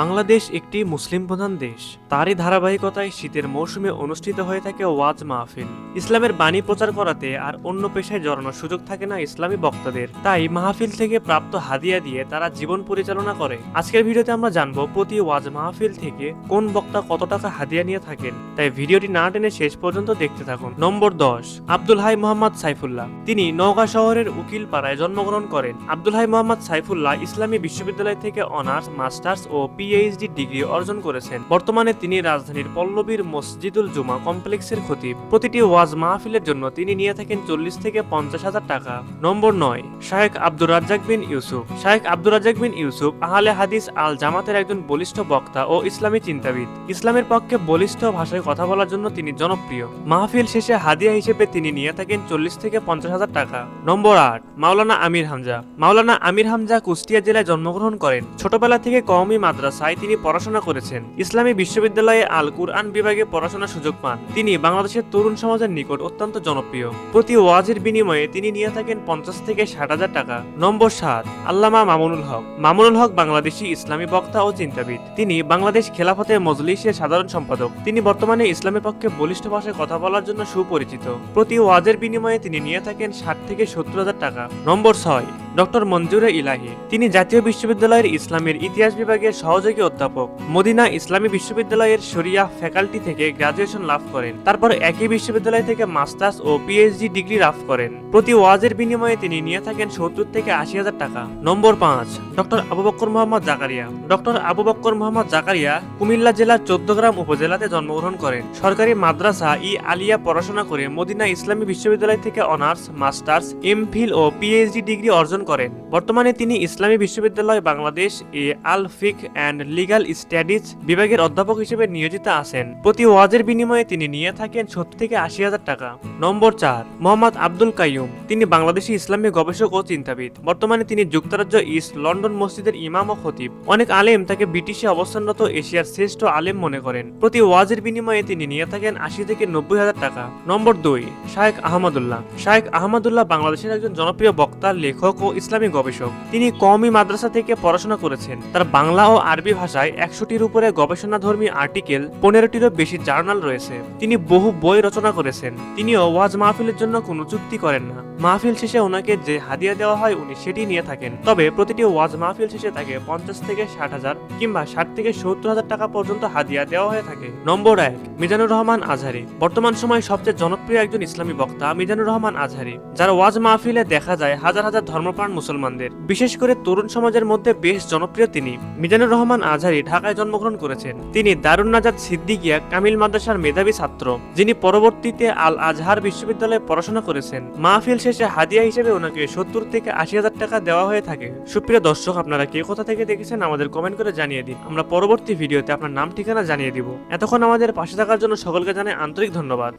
বাংলাদেশ একটি মুসলিম প্রধান দেশ। তারই ধারাবাহিকতায় শীতের মৌসুমে অনুষ্ঠিত হয়ে থাকে ওয়াজ মাহফিল। ইসলামের বাণী প্রচার করাতে আর অন্য পেশায় জড়ানোর সুযোগ থাকে না ইসলামী বক্তাদের। তাই মাহফিল থেকে প্রাপ্ত হাদিয়া দিয়ে তারা জীবন পরিচালনা করে। আজকের ভিডিওতে আমরা জানব প্রতি ওয়াজ মাহফিল থেকে কোন বক্তা কত টাকা হাদিয়া নিয়ে থাকেন। তাই ভিডিওটি না টেনে শেষ পর্যন্ত দেখতে থাকুন। নম্বর দশ, আব্দুল হাই মোহাম্মদ সাইফুল্লাহ। তিনি নওগাঁ শহরের উকিল পাড়ায় জন্মগ্রহণ করেন। আব্দুল হাই মোহাম্মদ সাইফুল্লাহ ইসলামী বিশ্ববিদ্যালয় থেকে অনার্স, মাস্টার্স ও পিএইচডি ডিগ্রি অর্জন করেছেন। বর্তমানে তিনি রাজধানীর পল্লবীর মসজিদুল জুমা কমপ্লেক্সের খতিব। প্রতিটি ওয়াজ মাহফিলের জন্য তিনি নিয়ে থাকেন চল্লিশ থেকে পঞ্চাশ হাজার টাকা। নম্বর নয় শাহেখ আব্দুর রাজ্জাক বিন ইউসুফ। শাহেখ আব্দুর রাজ্জাক বিন ইউসুফ আহলে হাদিস আল জামাতের একজন বলিষ্ঠ বক্তা ও ইসলামী চিন্তাবিদ। ইসলামের পক্ষে বলিষ্ঠ ভাষায় কথা বলার জন্য তিনি জনপ্রিয়। মাহফিল শেষে হাদিয়া হিসেবে তিনি নিয়ে থাকেন চল্লিশ থেকে পঞ্চাশ হাজার টাকা। নম্বর আট, মাওলানা আমির হামজা। মাওলানা আমির হামজা কুষ্টিয়া জেলায় জন্মগ্রহণ করেন। ছোটবেলা থেকে কওমি মাদ্রাসায় তিনি পড়াশোনা করেছেন। ইসলামী বিশ্ববিদ্যালয়ে আল কুরআন বিভাগে পড়াশোনার সুযোগ পান। তিনি বাংলাদেশের তরুণ সমাজের নিকট অত্যন্ত জনপ্রিয়। প্রতি ওয়াজের বিনিময়ে তিনি নিয়ে থাকেন পঞ্চাশ থেকে ষাট হাজার টাকা। নম্বর সাত, আল্লামা মামুনুল হক। মামুনুল হক বাংলাদেশি ইসলামী বক্তা ও চিন্তাবিদ। তিনি বাংলাদেশ খেলাফতে মজলিসের সাধারণ সম্পাদক। তিনি বর্তমানে ইসলামের পক্ষে বলিষ্ঠ ভাষায় কথা বলার জন্য সুপরিচিত। প্রতি ওয়াজের বিনিময়ে তিনি নিয়ে থাকেন ষাট থেকে সত্তর হাজার টাকা। নম্বর ছয় ডক্টর মঞ্জুরে ইলাহি। তিনি জাতীয় বিশ্ববিদ্যালয়ের ইসলামের ইতিহাস বিভাগের সহযোগী অধ্যাপক। মদিনা ইসলামী বিশ্ববিদ্যালয়ের শরিয়া ফ্যাকাল্টি থেকে গ্রাজুয়েশন লাভ করেন। তারপর একই বিশ্ববিদ্যালয় থেকে মাস্টার্স ও পিএইচডি ডিগ্রি লাভ করেন। প্রতি ওয়াজের বিনিময়ে তিনি নিয়ে থাকেন সত্তর থেকে আশি হাজার টাকা। নম্বর পাঁচ, ডক্টর আবু বক্কর মোহাম্মদ জাকারিয়া। ডক্টর আবু বক্কর মোহাম্মদ জাকারিয়া কুমিল্লা জেলার চোদ্দগ্রাম উপজেলাতে জন্মগ্রহণ করেন। সরকারি মাদ্রাসা ই আলিয়া পড়াশোনা করে মদিনা ইসলামী বিশ্ববিদ্যালয় থেকে অনার্স, মাস্টার্স এমফিল ও পিএইচডি ডিগ্রি অর্জন করেন। বর্তমানে তিনি ইসলামী বিশ্ববিদ্যালয়, বাংলাদেশ এ আল ফিক অ্যান্ড লিগাল স্টাডিজ বিভাগের অধ্যাপক হিসেবে নিয়োজিত আছেন। প্রতি ওয়াজের বিনিময়ে তিনি নিয়ে থাকেন সত্তর থেকে আশি হাজার টাকা। নম্বর চার, মোহাম্মদ আব্দুল কাইয়ুম। তিনি বাংলাদেশি ইসলামী গবেষক ও চিন্তাবিদ। বর্তমানে তিনি যুক্তরাজ্য ইস্ট লন্ডন মসজিদের ইমাম ও খতিব। অনেক আলেম তাকে ব্রিটিশে অবস্থানরত এশিয়ার শ্রেষ্ঠ আলেম মনে করেন। প্রতি ওয়াজের বিনিময়ে তিনি নিয়ে থাকেন আশি থেকে নব্বই হাজার টাকা। নম্বর দুই, শায়েখ আহমদুল্লাহ। শায়েখ আহমদুল্লাহ বাংলাদেশের একজন জনপ্রিয় বক্তা, লেখক ও ইসলামী গবেষক। তিনি কওমি মাদ্রাসা থেকে পড়াশোনা করেছেন। তার বাংলা ও আরবি ভাষায় একশোটির উপরে গবেষণাধর্মী আর্টিকেল, পনেরোটিরও বেশি জার্নাল রয়েছে। তিনি বহু বই রচনা করেছেন। তিনিও ওয়াজ মাহফিলের জন্য কোনো চুক্তি করেন না। মাহফিল শেষে ওনাকে যে হাদিয়া দেওয়া হয়, উনি সেটি নিয়ে থাকেন। তবে প্রতিটি ওয়াজ মাহফিল শেষে তাকে পঞ্চাশ থেকে ষাট হাজার কিংবা ষাট থেকে সত্তর হাজার টাকা পর্যন্ত হাদিয়া দেওয়া হয়ে থাকে। নম্বর এক, মিজানুর রহমান আজহারি। বর্তমান সময়ে সবচেয়ে জনপ্রিয় একজন ইসলামী বক্তা মিজানুর রহমান আজহারি, যার ওয়াজ মাহফিলে দেখা যায় হাজার হাজার ধর্মপ্রাণ মুসলমানদের। বিশেষ করে তরুণ সমাজের মধ্যে বেশ জনপ্রিয় তিনি। মিজানুর রহমান আজহারি ঢাকায় জন্মগ্রহণ করেছেন। তিনি দারুণ নাজাদ সিদ্দিকিয়া কামিল মাদ্রাসার মেধাবী ছাত্র, যিনি পরবর্তীতে আল আজহার বিশ্ববিদ্যালয়ে পড়াশোনা করেছেন। মাহফিল শেষে হাদিয়া হিসেবে ওনাকে সত্তর থেকে আশি হাজার টাকা দেওয়া হয়ে থাকে। সুপ্রিয় দর্শক, আপনারা কে কোথা থেকে দেখেছেন আমাদের কমেন্ট করে জানিয়ে দিন। আমরা পরবর্তী ভিডিওতে আপনার নাম, ঠিকানা জানিয়ে দিব। এতক্ষণ আমাদের পাশে থাকার জন্য সকলকে জানাই আন্তরিক ধন্যবাদ।